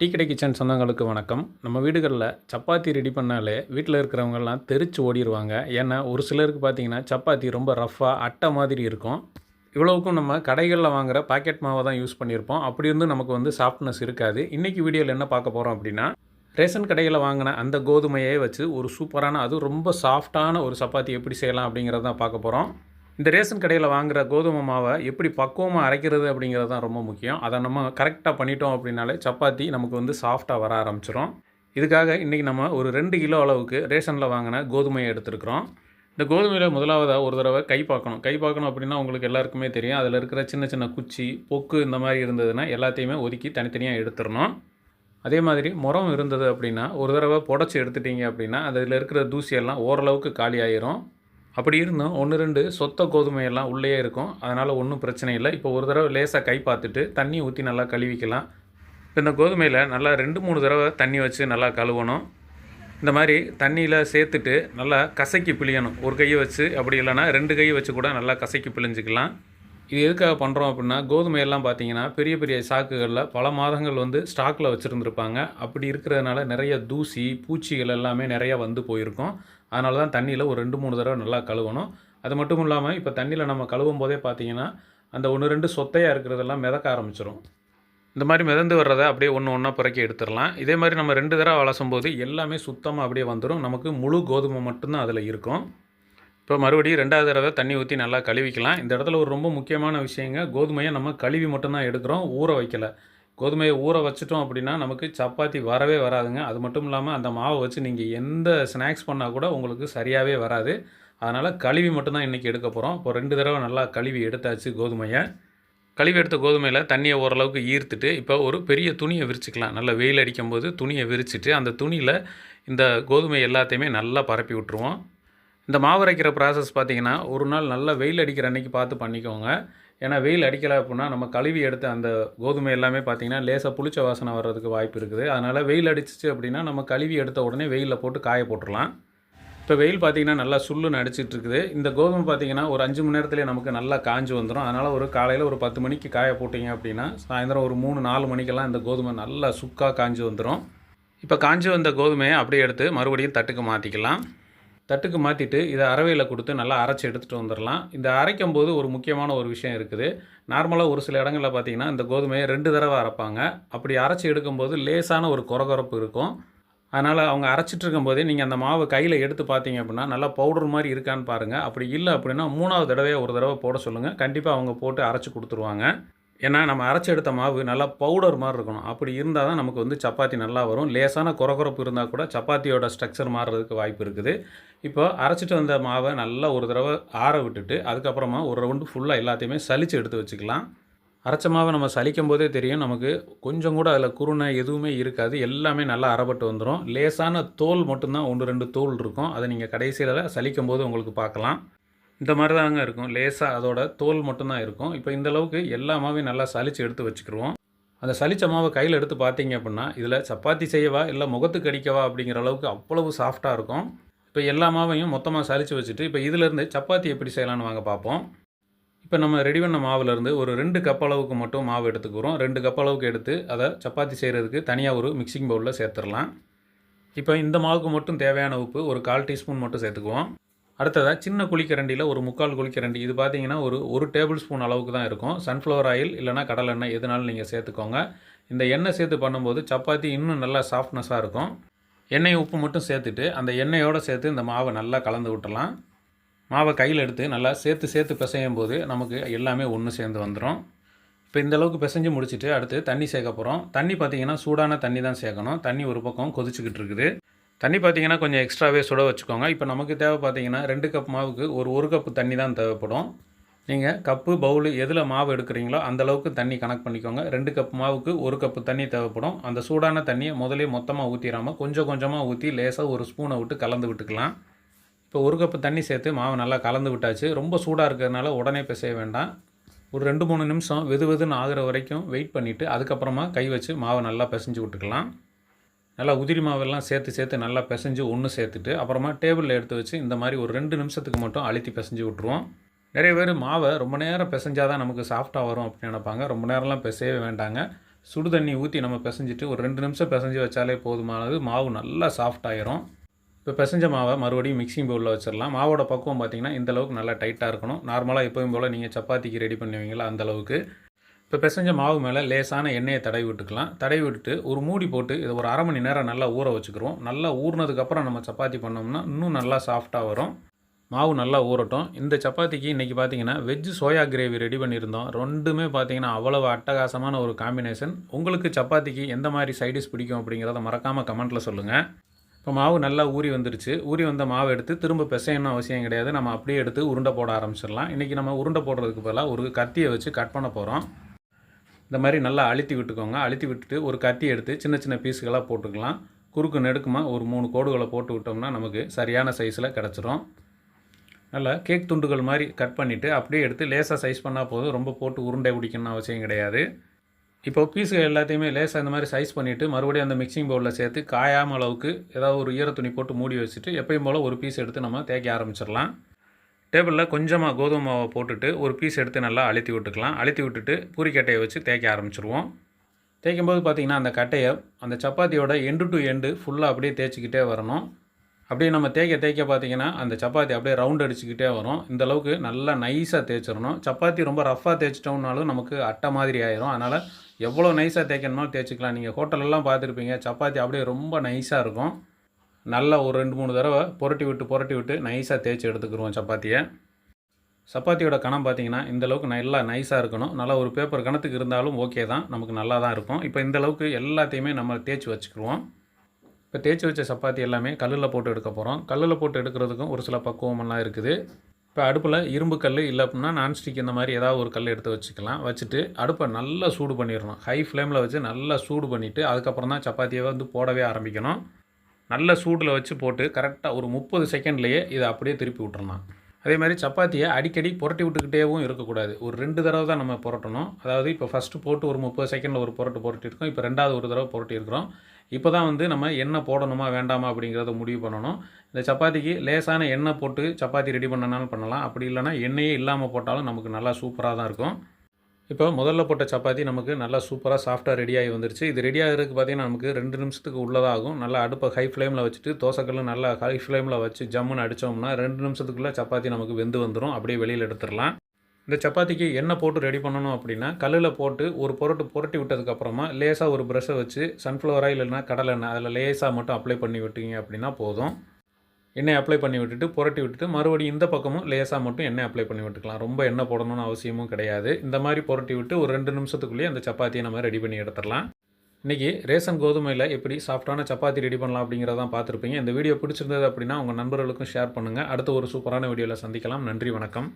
Tea கடை kitchen சொந்தங்களுக்கு வணக்கம். நம்ம வீடுகளில் சப்பாத்தி ரெடி பண்ணாலே வீட்டில் இருக்கிறவங்கெல்லாம் தெரிச்சு ஓடிடுவாங்க ஏன்னா ஒரு சிலருக்கு பார்த்தீங்கன்னா சப்பாத்தி ரொம்ப ரஃப்பாக அட்டை மாதிரி இருக்கும். இவ்வளவுக்கும் நம்ம கடைகளில் வாங்குகிற பாக்கெட் மாவை தான் யூஸ் பண்ணியிருப்போம் அப்படி இருந்தும் நமக்கு வந்து சாஃப்ட்னஸ் இருக்காது. இன்றைக்கி வீடியோவில் என்ன பார்க்க போகிறோம் அப்படின்னா ரேஷன் கடையில் வாங்கின அந்த கோதுமையே வச்சு ஒரு சூப்பரான அது ரொம்ப சாஃப்டான ஒரு சப்பாத்தி எப்படி செய்யலாம் அப்படிங்கிறத தான் பார்க்க போகிறோம் இந்த ரேஷன் கடையில் வாங்குகிற கோதுமை மாவை எப்படி பக்குவமாக அரைக்கிறது அப்படிங்கிறது தான் ரொம்ப முக்கியம். அதை நம்ம கரெக்டாக பண்ணிட்டோம் அப்படின்னாலே சப்பாத்தி நமக்கு வந்து சாஃப்டாக வர ஆரம்பிச்சிடும் இதுக்காக இன்றைக்கி நம்ம ஒரு ரெண்டு கிலோ அளவுக்கு ரேஷனில் வாங்கின கோதுமையை எடுத்துருக்குறோம். இந்த கோதுமையில் முதலாவதாக ஒரு தடவை கை பார்க்கணும் கை பார்க்கணும் அப்படின்னா உங்களுக்கு எல்லாருக்குமே தெரியும். அதில் இருக்கிற சின்ன சின்ன குச்சி பொக்கு இந்த மாதிரி இருந்ததுன்னா எல்லாத்தையுமே ஒதுக்கி தனித்தனியாக எடுத்துடணும் அதே மாதிரி முறம் இருந்தது அப்படின்னா ஒரு தடவை புடச்சி எடுத்துட்டீங்க அப்படின்னா அதில் இருக்கிற தூசியெல்லாம் ஓரளவுக்கு காலி ஆயிரும். அப்படி இருந்தும் ஒன்று ரெண்டு சொத்த கோதுமையெல்லாம் உள்ளேயே இருக்கும். அதனால் ஒன்றும் பிரச்சனை இல்லை. இப்போ ஒரு தடவை லேசாக கை பார்த்துட்டு தண்ணி ஊற்றி நல்லா கழுவிக்கலாம். இப்போ இந்த கோதுமையில் நல்லா ரெண்டு மூணு தடவை தண்ணி வச்சு நல்லா கழுவணும். இந்த மாதிரி தண்ணியில் சேர்த்துட்டு நல்லா கசக்கி பிழியணும். ஒரு கையை வச்சு அப்படி இல்லைன்னா ரெண்டு கையை வச்சு கூட நல்லா கசக்கி பிழிஞ்சிக்கலாம். இது எதுக்காக பண்ணுறோம் அப்படின்னா கோதுமையெல்லாம் பார்த்தீங்கன்னா பெரிய பெரிய சாக்குகளில் பல மாதங்கள் வந்து ஸ்டாக்கில் வச்சுருந்துருப்பாங்க. அப்படி இருக்கிறதுனால நிறைய தூசி பூச்சிகள் எல்லாமே நிறையா வந்து போயிருக்கும். அதனால தான் தண்ணியில் ஒரு ரெண்டு மூணு தடவை நல்லா கழுவணும். அது மட்டும் இல்லாமல் இப்போ தண்ணியில் நம்ம கழுவும் போதே பார்த்தீங்கன்னா அந்த ஒன்று ரெண்டு சொத்தையாக இருக்கிறதெல்லாம் மிதக்க ஆரம்பிச்சிடும் இந்த மாதிரி மிதந்து வர்றதை அப்படியே ஒன்று ஒன்றா புறக்கி எடுத்துடலாம். இதே மாதிரி நம்ம ரெண்டு தடவை வளசும் போது எல்லாமே சுத்தமாக அப்படியே வந்துடும் நமக்கு முழு கோதுமை மட்டும்தான் அதில் இருக்கும். இப்போ மறுபடியும் ரெண்டாவது தடவை தண்ணி ஊற்றி நல்லா கழுவிக்கலாம். இந்த இடத்துல ஒரு ரொம்ப முக்கியமான விஷயங்க கோதுமையை நம்ம கழுவி மட்டும்தான் எடுக்கிறோம் ஊற வைக்கல. கோதுமையை ஊற வச்சிட்டோம் அப்படின்னா நமக்கு சப்பாத்தி வரவே வராதுங்க. அது மட்டும் இல்லாமல் அந்த மாவை வச்சு நீங்கள் எந்த ஸ்நாக்ஸ் பண்ணால் கூட உங்களுக்கு சரியாகவே வராது. அதனால் கழுவி மட்டும்தான் இன்றைக்கி எடுக்க போகிறோம் இப்போ ரெண்டு தடவை நல்லா கழுவி எடுத்தாச்சு கோதுமையை. கழுவி எடுத்த கோதுமையில் தண்ணியை ஓரளவுக்கு ஈர்த்துட்டு இப்போ ஒரு பெரிய துணியை விரிச்சுக்கலாம். நல்லா வெயில் அடிக்கும்போது துணியை விரிச்சிட்டு அந்த துணியில் இந்த கோதுமை எல்லாத்தையுமே நல்லா பரப்பி விட்டுருவோம். இந்த மாவு அரைக்கிற ப்ராசஸ் பார்த்திங்கன்னா ஒரு நாள் நல்லா வெயில் அடிக்கிற அன்னைக்கு பார்த்து பண்ணிக்கோங்க. ஏன்னா வெயில் அடிக்கலை அப்படின்னா நம்ம கழுவி எடுத்த அந்த கோதுமை எல்லாமே பார்த்தீங்கன்னா லேசாக புளிச்ச வாசனை வர்றதுக்கு வாய்ப்பு இருக்குது. அதனால் வெயில் அடிச்சிச்சு அப்படின்னா நம்ம கழுவி எடுத்த உடனே வெயிலில் போட்டு காய போட்டுடலாம் இப்போ வெயில் பார்த்தீங்கன்னா நல்லா சுள்ளுன்னு அடிச்சிட்டு இருக்குது இந்த கோதுமை பார்த்தீங்கன்னா ஒரு அஞ்சு மணி நேரத்துலேயே நமக்கு நல்லா காஞ்சு வந்துடும் அதனால் ஒரு காலையில் ஒரு பத்து மணிக்கு காய போட்டிங்க அப்படின்னா சாயந்தரம் ஒரு மூணு நாலு மணிக்கெல்லாம் இந்த கோதுமை நல்லா சுக்காக காஞ்சி வந்துடும் இப்போ காஞ்சி வந்த கோதுமையை அப்படியே எடுத்து மறுபடியும் தட்டுக்கு மாற்றிக்கலாம் தட்டுக்கு மாற்றிட்டு இதை அரவையில் கொடுத்து நல்லா அரைச்சி எடுத்துகிட்டு வந்துடலாம் இந்த அரைக்கும் போது ஒரு முக்கியமான ஒரு விஷயம் இருக்குது. நார்மலாக ஒரு சில இடங்களில் பார்த்தீங்கன்னா இந்த கோதுமையை ரெண்டு தடவை அரைப்பாங்க. அப்படி அரைச்சி எடுக்கும்போது லேசான ஒரு குறகுறப்பு இருக்கும். அதனால் அவங்க அரைச்சிட்டு இருக்கும்போதே நீங்கள் அந்த மாவை கையில் எடுத்து பார்த்தீங்க அப்படின்னா நல்லா பவுடர் மாதிரி இருக்கான்னு பாருங்கள் அப்படி இல்லை அப்படின்னா மூணாவது தடவையாக ஒரு தடவை போட சொல்லுங்கள் கண்டிப்பாக அவங்க போட்டு அரைச்சி கொடுத்துருவாங்க. ஏன்னா நம்ம அரைச்சி எடுத்த மாவு நல்லா பவுடர் மாதிரி இருக்கணும். அப்படி இருந்தால் தான் நமக்கு வந்து சப்பாத்தி நல்லா வரும். லேசான குறகுறப்பு இருந்தால் கூட சப்பாத்தியோட ஸ்ட்ரக்சர் மாறுறதுக்கு வாய்ப்பு இருக்குது. இப்போ அரைச்சிட்டு வந்த மாவை நல்லா ஒரு தடவை ஆற விட்டுட்டு அதுக்கப்புறமா ஒரு ரவுண்டு ஃபுல்லாக எல்லாத்தையுமே சலித்து எடுத்து வச்சுக்கலாம். அரைச்ச மாவை நம்ம சலிக்கும் போதே தெரியும். நமக்கு கொஞ்சம் கூட அதில் குருணை எதுவுமே இருக்காது. எல்லாமே நல்லா அறப்பட்டு வந்துடும் லேசான தோல் மட்டும்தான் ஒன்று ரெண்டு தோல் இருக்கும். அதை நீங்கள் கடைசியில் சலிக்கும் போது உங்களுக்கு பார்க்கலாம். இந்த மாதிரி தாங்க இருக்கும். லேசாக அதோட தோல் மட்டும்தான் இருக்கும். இப்போ இந்த அளவுக்கு எல்லா மாவையும் நல்லா சளிச்சு எடுத்து வச்சுக்கிருவோம். அந்த சளிச்ச மாவை கையில் எடுத்து பார்த்தீங்க அப்படின்னா இதில் சப்பாத்தி செய்யவா இல்லை முகத்துக்கு அடிக்கவா அப்படிங்கிற அளவுக்கு அவ்வளவு சாஃப்டாக இருக்கும். இப்போ எல்லா மாவையும் மொத்தமாக சளிச்சு வச்சுட்டு இப்போ இதிலேருந்து சப்பாத்தி எப்படி செய்யலான்னு வாங்க பார்ப்போம் இப்போ நம்ம ரெடி பண்ண மாவுலேருந்து ஒரு ரெண்டு கப் அளவுக்கு மட்டும் மாவு எடுத்துக்கிறோம். ரெண்டு கப் அளவுக்கு எடுத்து அதை சப்பாத்தி செய்கிறதுக்கு தனியாக ஒரு மிக்சிங் பவுலில் சேர்த்துடலாம். இப்போ இந்த மாவுக்கு மட்டும் தேவையான உப்பு ஒரு கால் டீஸ்பூன் மட்டும் சேர்த்துக்குவோம். அடுத்ததாக சின்ன குழிக்கரண்டியில் ஒரு முக்கால் குழிக்கரண்டி. இது பார்த்தீங்கன்னா ஒரு ஒரு டேபிள் ஸ்பூன் அளவுக்கு தான் இருக்கும். சன்ஃப்ளவர் ஆயில் இல்லைனா கடலை எண்ணெய் எதுனாலும் நீங்கள் சேர்த்துக்கோங்க. இந்த எண்ணெய் சேர்த்து பண்ணும்போது சப்பாத்தி இன்னும் நல்லா சாஃப்ட்னஸாக இருக்கும். எண்ணெய் உப்பு மட்டும் சேர்த்துட்டு அந்த எண்ணெயோடு சேர்த்து இந்த மாவை நல்லா கலந்து விட்டுலாம் மாவை கையில் எடுத்து நல்லா சேர்த்து சேர்த்து பிசையும் போது நமக்கு எல்லாமே ஒன்று சேர்ந்து வந்துடும் இப்போ இந்த அளவுக்கு பிசைஞ்சு முடிச்சுட்டு அடுத்து தண்ணி சேர்க்க போகிறோம் தண்ணி பார்த்தீங்கன்னா சூடான தண்ணி தான் சேர்க்கணும். தண்ணி ஒரு பக்கம் கொதிச்சுக்கிட்டு இருக்குது. தண்ணி பார்த்தீங்கன்னா கொஞ்சம் எக்ஸ்ட்ராவே சுட வச்சுக்கோங்க. இப்போ நமக்கு தேவை பார்த்தீங்கன்னா ரெண்டு கப் மாவுக்கு ஒரு ஒரு கப்பு தண்ணி தான் தேவைப்படும். நீங்கள் கப்பு பவுலு எதில் மாவு எடுக்கிறீங்களோ அந்த அளவுக்கு தண்ணி கணக்கு பண்ணிக்கோங்க. ரெண்டு கப் மாவுக்கு ஒரு கப்பு தண்ணி தேவைப்படும். அந்த சூடான தண்ணியை முதலே மொத்தமாக ஊற்றிடாமல் கொஞ்சம் கொஞ்சமாக ஊற்றி லேசாக ஒரு ஸ்பூனை விட்டு கலந்து விட்டுக்கலாம். இப்போ ஒரு கப்பு தண்ணி சேர்த்து மாவு நல்லா கலந்து விட்டாச்சு. ரொம்ப சூடாக இருக்கிறதுனால உடனே பிசைய வேண்டாம். ஒரு ரெண்டு மூணு நிமிஷம் வெது வெதுன்னு ஆகிற வரைக்கும் வெயிட் பண்ணிவிட்டு அதுக்கப்புறமா கை வச்சு மாவை நல்லா பிசைஞ்சு விட்டுக்கலாம். நல்லா உதிரி மாவெல்லாம் சேர்த்து சேர்த்து நல்லா பிசைஞ்சு ஒன்று சேர்த்துட்டு அப்புறமா டேபிளில் எடுத்து வச்சு இந்த மாதிரி ஒரு ரெண்டு நிமிஷத்துக்கு மட்டும் அழுத்தி பிசைஞ்சு விட்ருவோம் நிறைய பேர் மாவை ரொம்ப நேரம் பிசைஞ்சால் தான் நமக்கு சாஃப்டாக வரும் அப்படின்னு நினைப்பாங்க. ரொம்ப நேரம்லாம் பிசையவே வேண்டாங்க. சுடு தண்ணி ஊற்றி நம்ம பிசைஞ்சிட்டு ஒரு ரெண்டு நிமிஷம் பிசைஞ்சு வச்சாலே போதுமானது. மாவு நல்லா சாஃப்ட் ஆயிரும். இப்போ பிசைஞ்ச மாவை மறுபடியும் மிக்சிங் பவுலில் வச்சிடலாம். மாவோட பக்குவம் பார்த்திங்கன்னா இந்த அளவுக்கு நல்லா டைட்டாக இருக்கணும். நார்மலாக எப்போயும் போல் நீங்கள் சப்பாத்திக்கு ரெடி பண்ணுவீங்களா? அந்த அளவுக்கு. இப்போ பிசைஞ்ச மாவு மேலே லேசான எண்ணெயை தடவி விட்டுக்கலாம். தடவி விட்டுட்டு ஒரு மூடி போட்டு இதை ஒரு அரை மணி நேரம் நல்லா ஊற வச்சுக்கிறோம் நல்லா ஊறினதுக்கப்புறம் நம்ம சப்பாத்தி பண்ணோம்னா இன்னும் நல்லா சாஃப்டாக வரும். மாவு நல்லா ஊறட்டும். இந்த சப்பாத்திக்கு இன்றைக்கி பார்த்தீங்கன்னா வெஜ்ஜு சோயா கிரேவி ரெடி பண்ணியிருந்தோம். ரெண்டுமே பார்த்தீங்கன்னா அவ்வளவு அட்டகாசமான ஒரு காம்பினேஷன் உங்களுக்கு சப்பாத்திக்கு எந்த மாதிரி சைடிஷ் பிடிக்கும் அப்படிங்கிறத மறக்காமல் கமெண்ட்டில் சொல்லுங்கள் இப்போ மாவு நல்லா ஊறி வந்துருச்சு. ஊறி வந்த மாவு எடுத்து திரும்ப பிசையணும் அவசியம் கிடையாது. நம்ம அப்படியே எடுத்து உருண்டை போட ஆரம்பிச்சிடலாம். இன்றைக்கி நம்ம உருண்டை போடுறதுக்கு பதிலாக ஒரு கத்தியை வச்சு கட் பண்ண போகிறோம் இந்த மாதிரி நல்லா அழுத்தி விட்டுக்கோங்க. அழுத்தி விட்டுட்டு ஒரு கத்தி எடுத்து சின்ன சின்ன பீஸுகளாக போட்டுக்கலாம். குறுக்கு நெடுக்குமாக ஒரு மூணு கோடுகளை போட்டு விட்டோம்னா நமக்கு சரியான சைஸில் கிடச்சிரும். நல்லா கேக் துண்டுகள் மாதிரி கட் பண்ணிவிட்டு அப்படியே எடுத்து லேசாக சைஸ் பண்ணால் போதும். ரொம்ப போட்டு உருண்டை பிடிக்கணும்னு அவசியம் கிடையாது. இப்போ பீஸுகள் எல்லாத்தையுமே லேசாக இந்த மாதிரி சைஸ் பண்ணிவிட்டு மறுபடியும் அந்த மிக்சிங் பவுலில் சேர்த்து காயாம அளவுக்கு ஏதாவது ஒரு ஈர துணி போட்டு மூடி வச்சுட்டு எப்பயும் போல் ஒரு பீஸ் எடுத்து நம்ம தேய்க்க ஆரம்பிச்சிடலாம். டேபிளில் கொஞ்சமாக கோதுமை மாவை போட்டுட்டு ஒரு பீஸ் எடுத்து நல்லா அழுத்தி விட்டுக்கலாம். அழுத்தி விட்டுட்டு பூரிக்கட்டையை வச்சு தேய்க்க ஆரம்பிச்சிருவோம். தேய்க்கும் போது பார்த்திங்கன்னா அந்த கட்டையை அந்த சப்பாத்தியோட எண்டு டு எண்டு ஃபுல்லாக அப்படியே தேய்ச்சிக்கிட்டே வரணும். அப்படியே நம்ம தேய்க்க தேய்க்க பார்த்தீங்கன்னா அந்த சப்பாத்தி அப்படியே ரவுண்ட் அடிச்சுக்கிட்டே வரும். இந்த அளவுக்கு நல்லா நைஸாக தேய்ச்சிடணும். சப்பாத்தி ரொம்ப ரஃப்பாக தேய்ச்சிட்டோம்னாலும் நமக்கு அட்டை மாதிரி ஆயிரும். அதனால் எவ்வளோ நைஸாக தேய்க்கணுமோ தேய்ச்சிக்கலாம். நீங்கள் ஹோட்டலெல்லாம் பார்த்துருப்பீங்க சப்பாத்தி அப்படியே ரொம்ப நைஸாக இருக்கும். நல்லா ஒரு ரெண்டு மூணு தடவை புரட்டி விட்டு புரட்டி விட்டு நைஸாக தேய்ச்சி எடுத்துக்கிடுவோம் சப்பாத்தியை. சப்பாத்தியோட கணம் பார்த்தீங்கன்னா இந்த அளவுக்கு நல்லா நைஸாக இருக்கணும். நல்லா ஒரு பேப்பர் கணத்துக்கு இருந்தாலும் ஓகே தான். நமக்கு நல்லா தான் இருக்கும். இப்போ இந்த அளவுக்கு எல்லாத்தையுமே நம்ம தேய்ச்சி வச்சுக்கிடுவோம் இப்போ தேய்ச்சி வச்ச சப்பாத்தி எல்லாமே கல்லில் போட்டு எடுக்க போகிறோம் கல்லில் போட்டு எடுக்கிறதுக்கும் ஒரு சில பக்குவமெல்லாம் இருக்குது. இப்போ அடுப்பில் இரும்பு கல் இல்லை அப்படின்னா நான்ஸ்டிக் இந்த மாதிரி ஏதாவது ஒரு கல் எடுத்து வச்சுக்கலாம். வச்சுட்டு அடுப்பை நல்லா சூடு பண்ணிடணும். ஹை ஃப்ளேமில் வச்சு நல்லா சூடு பண்ணிவிட்டு அதுக்கப்புறம் தான் சப்பாத்தியை வந்து போடவே ஆரம்பிக்கணும். நல்ல சூடில் வச்சு போட்டு கரெக்டாக ஒரு முப்பது செகண்ட்லேயே இதை அப்படியே திருப்பி விட்டுறலாம் அதே மாதிரி சப்பாத்தியை அடிக்கடி புரட்டி விட்டுக்கிட்டேவும் இருக்கக்கூடாது. ஒரு ரெண்டு தடவை தான் நம்ம புரட்டணும். அதாவது இப்போ ஃபஸ்ட்டு போட்டு ஒரு முப்பது செகண்டில் ஒரு புரட்டு புரட்டிருக்கோம் இப்போ ரெண்டாவது ஒரு தடவை புரட்டியிருக்கிறோம் இப்போ தான் வந்து நம்ம எண்ணெய் போடணுமா வேண்டாமா அப்படிங்கிறத முடிவு பண்ணணும். இந்த சப்பாத்திக்கு லேசான எண்ணெய் போட்டு சப்பாத்தி ரெடி பண்ணனாலும் பண்ணலாம். அப்படி இல்லைனா எண்ணெயே இல்லாமல் போட்டாலும் நமக்கு நல்லா சூப்பராக தான் இருக்கும். இப்போ முதல்ல போட்ட சப்பாத்தி நமக்கு நல்லா சூப்பராக சாஃப்டாக ரெடியாகி வந்துருச்சு. இது ரெடியாகிறதுக்கு பார்த்தீங்கன்னா நமக்கு ரெண்டு நிமிஷத்துக்கு உள்ளதாகும் நல்லா அடுப்பை ஹை ஃப்ளேமில் வச்சுட்டு தோசைக்கல்லு நல்லா ஹை ஃப்ளேமில் வச்சு ஜம்முன்னு அடித்தோம்னா ரெண்டு நிமிஷத்துக்குள்ளே சப்பாத்தி நமக்கு வெந்து வந்துடும் அப்படியே வெளியில் எடுத்துடலாம். இந்த சப்பாத்திக்கு எண்ணெய் போட்டு ரெடி பண்ணணும் அப்படின்னா கல்லில் போட்டு ஒரு புரட்டு புரட்டி விட்டதுக்கப்புறமா லேசாக ஒரு ப்ரெஷ்ஷை வச்சு சன்ஃப்ளவர் ஆயில் கடலை எண்ணெய் அதில் லேசாக மட்டும் அப்ளை பண்ணி விட்டீங்க அப்படின்னா போதும். எண்ணெய் அப்ளை பண்ணி விட்டுட்டு புரட்டி விட்டுட்டு மறுபடியும் இந்த பக்கமும் லேசாக மட்டும் எண்ணெய் அப்ளை பண்ணி விட்டுக்கலாம். ரொம்ப எண்ணெய் போடணும்னு அவசியமும் கிடையாது. இந்த மாதிரி புரட்டி விட்டு ஒரு ரெண்டு நிமிஷத்துக்குள்ளேயே அந்த சப்பாத்தியை நம்ம ரெடி பண்ணி எடுத்துடலாம். இன்றைக்கி ரேசன் கோதுமையில் எப்படி சாஃப்டான சப்பாத்தி ரெடி பண்ணலாம் அப்படிங்கிறதான் பார்த்துருப்பீங்க. இந்த வீடியோ பிடிச்சிருந்தது அப்படின்னா உங்கள் நண்பர்களுக்கும் ஷேர் பண்ணுங்கள் அடுத்த ஒரு சூப்பரான வீடியோவில் சந்திக்கலாம். நன்றி வணக்கம்.